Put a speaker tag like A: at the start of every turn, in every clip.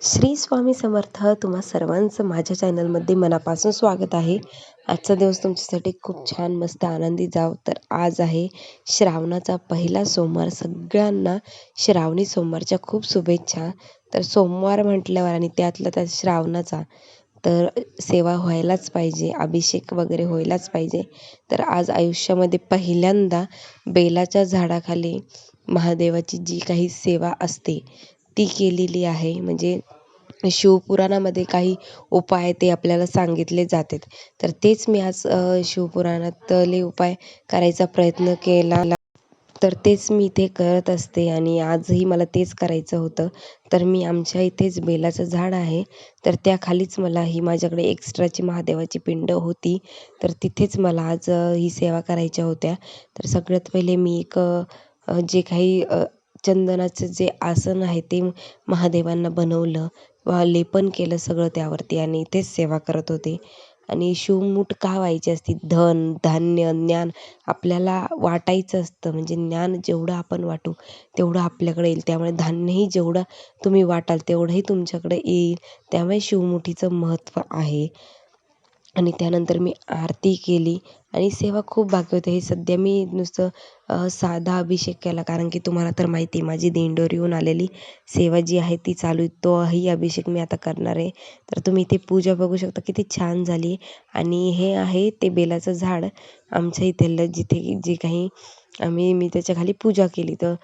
A: श्री स्वामी समर्थ तुम्हा सर्वांचं माझ्या चॅनलमध्ये मनापासून स्वागत आहे. आजचा दिवस तुमच्यासाठी खूप छान मस्त आनंदी जाव. तर आज आहे श्रावणाचा पहिला सोमवार. सगळ्यांना श्रावणी सोमवारच्या खूप शुभेच्छा. तर सोमवार म्हटल्यावर आणि त्यातलं त्या श्रावणाचा तर सेवा व्हायलाच पाहिजे अभिषेक वगैरे व्हायलाच पाहिजे. तर आज आयुष्यामध्ये पहिल्यांदा बेलाच्या झाडाखाली महादेवाची जी काही सेवा असते ती केलेली आहे. म्हणजे शिवपुराणामध्ये काही उपाय ते आपल्याला सांगितले जातात. तर तेच मी आज शिवपुराणातले उपाय करायचा प्रयत्न केला. तर तेच मी इथे करत असते आणि आजही मला तेच करायचं होतं. तर मी आमच्या इथेच बेलाचं झाड आहे. तर त्याखालीच मला ही माझ्याकडे एक्स्ट्राची महादेवाची पिंड होती. तर तिथेच मला आज ही सेवा करायच्या होत्या. तर सगळ्यात पहिले मी एक जे काही चंदनाचं जे आसन आहे ते महादेवांना बनवलं. व लेपन केलं सगळं त्यावरती आणि इथेच सेवा करत होते. आणि शिवमूठ का व्हायची असती? धन धान्य ज्ञान आपल्याला वाटायचं असतं. म्हणजे ज्ञान जेवढं आपण वाटू तेवढं आपल्याकडे येईल. त्यामुळे धान्यही जेवढं तुम्ही वाटाल तेवढंही तुमच्याकडे येईल. त्यामुळे शिवमुठीचं महत्त्व आहे. आणि त्यानंतर मी आरती केली आणि सेवा खूप बाकी होते हे सध्या मी नुसतं साधा अभिषेक केला. कारण की तुम्हाला तर माहिती आहे माझी दिंडोरीहून आलेली. सेवा जी आहे ती चालू आहे तोही अभिषेक मी आता करणार आहे. तर तुम्ही इथे पूजा बघू शकता किती छान झाली आणि हे आहे ते बेलाचं झाड आमच्या इथलं जिथे जे काही आम्ही मी त्याच्याखाली पूजा केली. तर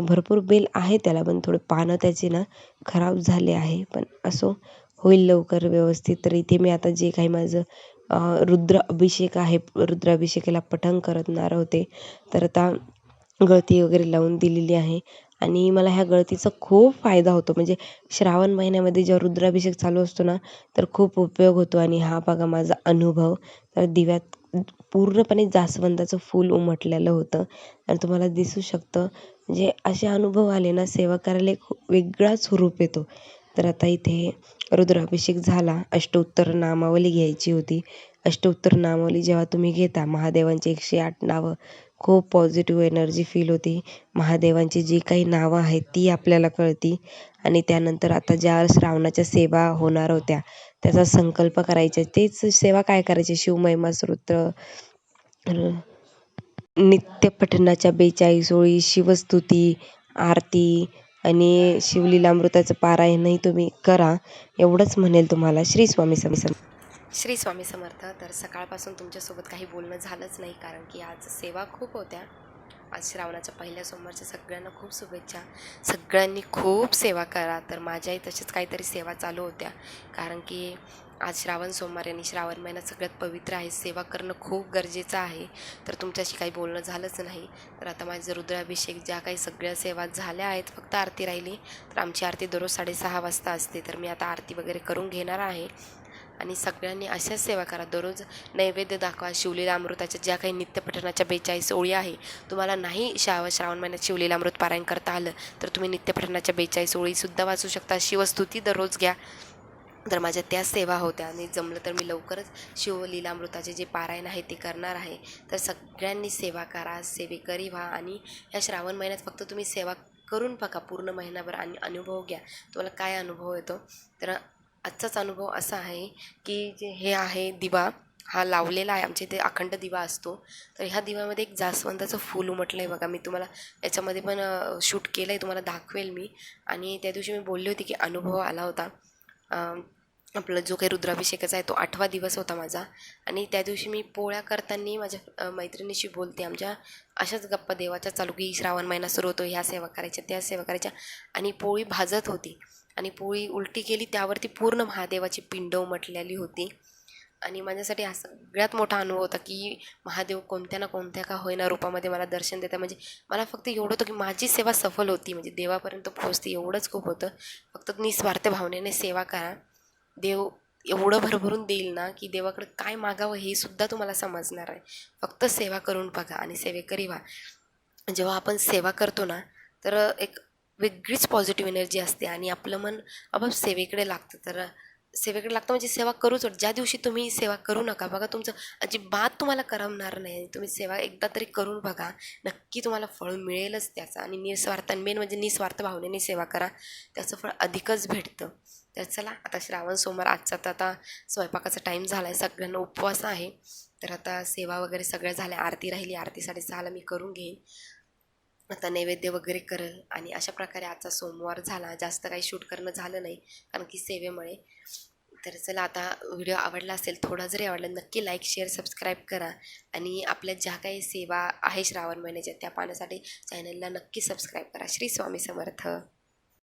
A: भरपूर बेल आहे त्याला पण थोडे पानं त्याचे ना खराब झाले आहे. पण असो होईल लवकर व्यवस्थित. तर इथे मी आता जे काही माझं रुद्र अभिषेक आहे रुद्राभिषेकाला पठण करणार होते. तर आता गळती वगैरे लावून दिलेली आहे. आणि मला ह्या गळतीचा खूप फायदा होतो. म्हणजे श्रावण महिन्यामध्ये जेव्हा रुद्राभिषेक चालू असतो ना तर खूप उपयोग होतो. आणि हा बघा माझा अनुभव. तर दिव्यात पूर्णपणे जास्वंदाचं फूल उमटलेलं होतं. आणि तुम्हाला दिसू शकतं म्हणजे असे अनुभव आले ना सेवा करायला एक वेगळाच रूप येतो. तर आता इथे रुद्राभिषेक झाला. अष्टोत्तर नामावली घ्यायची होती. अष्टोत्तर नामावली जेव्हा तुम्ही घेता महादेवांची एकशे आठ नावं. खूप पॉझिटिव्ह एनर्जी फील होती. महादेवांची जी काही नावं आहेत ती आपल्याला कळती. आणि त्यानंतर आता ज्या श्रावणाच्या सेवा होणार होत्या त्याचा संकल्प करायचा. तेच सेवा काय करायची? शिवमहिमा स्तोत्र नित्यपठणाच्या बेचाळीस ओळी शिवस्तुती आरती आणि शिवलीलामृताचं पारायणही तुम्ही करा. एवढंच म्हणेल तुम्हाला श्री स्वामी समर्थ
B: श्री स्वामी समर्थ तर सकाळपासून तुमच्यासोबत काही बोलणं झालंच नाही कारण की आज सेवा खूप होत्या. आज श्रावणाच्या पहिल्या सोमवारच्या सगळ्यांना खूप शुभेच्छा. सगळ्यांनी खूप सेवा करा. तर माझ्याही तसेच काहीतरी सेवा चालू होत्या. कारण की आज श्रावण सोमवार आणि श्रावण महिना सगळ्यात पवित्र आहे. सेवा करणं खूप गरजेचं आहे. तर तुमच्याशी काही बोलणं झालंच नाही. तर आता माझं रुद्राभिषेक ज्या काही सगळ्या सेवा झाल्या आहेत फक्त आरती राहिली. तर आमची आरती दररोज साडेसहा वाजता असते. तर मी आता आरती वगैरे करून घेणार आहे. आणि सगळ्यांनी अशाच सेवा करा. दररोज नैवेद्य दाखवा. शिवलीला अमृताच्या ज्या काही नित्यपठणाच्या बेचाळीस ओळी आहे तुम्हाला नाही श्राव श्रावण महिन्यात शिवलीला अमृत पारायण करता आलं तर तुम्ही नित्यपठणाच्या बेचाळीस ओळीसुद्धा वाचू शकता. शिवस्तुती दररोज घ्या. तर माझ्या त्या सेवा होत्या. आणि जमलं तर मी लवकरच शिवलीलामृताचे जे पारायण आहे ते करणार आहे. तर सगळ्यांनी सेवा करा सेवेकरी व्हा आणि ह्या श्रावण महिन्यात फक्त तुम्ही सेवा करून बघा. पूर्ण महिनाभर आणि अनुभव घ्या. तुम्हाला काय अनुभव येतो? तर आजचाच अनुभव असा आहे की जे हे आहे दिवा हा लावलेला आहे आमच्या इथे अखंड दिवा असतो. तर ह्या दिव्यामध्ये एक जास्वंदाचं फूल उमटलं आहे बघा. मी तुम्हाला याच्यामध्ये पण शूट केलं आहे तुम्हाला दाखवेल मी. आणि त्या दिवशी मी बोलली होती की अनुभव आला होता. आपला जो काही रुद्राभिषेकाचा आहे तो आठवा दिवस होता माझा. आणि त्या दिवशी मी पोळ्या करताना माझ्या मैत्रिणीशी बोलते. आमच्या अशाच गप्पा देवाच्या चालू की श्रावण महिना सुरू होतो ह्या सेवा करायच्या त्या सेवा करायच्या. आणि पोळी भाजत होती. आणि पोळी उलटी केली त्यावरती पूर्ण महादेवाची पिंड उमटलेली होती. आणि माझ्यासाठी हा सगळ्यात मोठा अनुभव होता की महादेव कोणत्या ना कोणत्या का होईना रूपामध्ये मला दर्शन देतात. म्हणजे मला फक्त एवढं होतं की माझी सेवा सफल होती. म्हणजे देवापर्यंत पोहोचते एवढंच खूप होतं. फक्त निस्वार्थ भावनेने सेवा करा. देव एवढं भरभरून देईल ना की देवाकडे काय मागावं हे सुद्धा तुम्हाला समजणार आहे. फक्त सेवा करून बघा आणि सेवेकरी व्हा. जेव्हा आपण सेवा करतो ना तर एक वेगळीच पॉझिटिव्ह एनर्जी असते आणि आपलं मन आपोआप सेवेकडे लागतं. तर सेवेकडे लागतं म्हणजे सेवा करूच. ज्या दिवशी तुम्ही सेवा करू नका बघा तुमचं अजिबात तुम्हाला करमणार नाही. तुम्ही सेवा एकदा तरी करून बघा. नक्की तुम्हाला फळ मिळेलच त्याचं. आणि निस्वार्थ मेन म्हणजे निस्वार्थ भावनेने सेवा करा. त्याचं फळ अधिकच भेटतं. तर चला आता श्रावण सोमवार आजचा तर आता स्वयंपाकाचा टाईम झाला आहे सगळ्यांना उपवास आहे. तर आता सेवा वगैरे सगळ्या झाल्या. आरती राहिली. आरती साडेसहाला मी करून घेईन. आता नैवेद्य वगैरे करेल आणि अशा प्रकारे आजचा सोमवार झाला. जास्त काही शूट करणं झालं नाही कारण की सेवेमुळे. तर चला आता व्हिडिओ आवडला असेल थोडा जरी आवडला नक्की लाईक शेअर सबस्क्राईब करा. आणि आपल्या ज्या काही सेवा आहे श्रावण महिन्याच्या त्या पाहण्यासाठी चॅनलला नक्की सबस्क्राईब करा. श्री स्वामी समर्थ.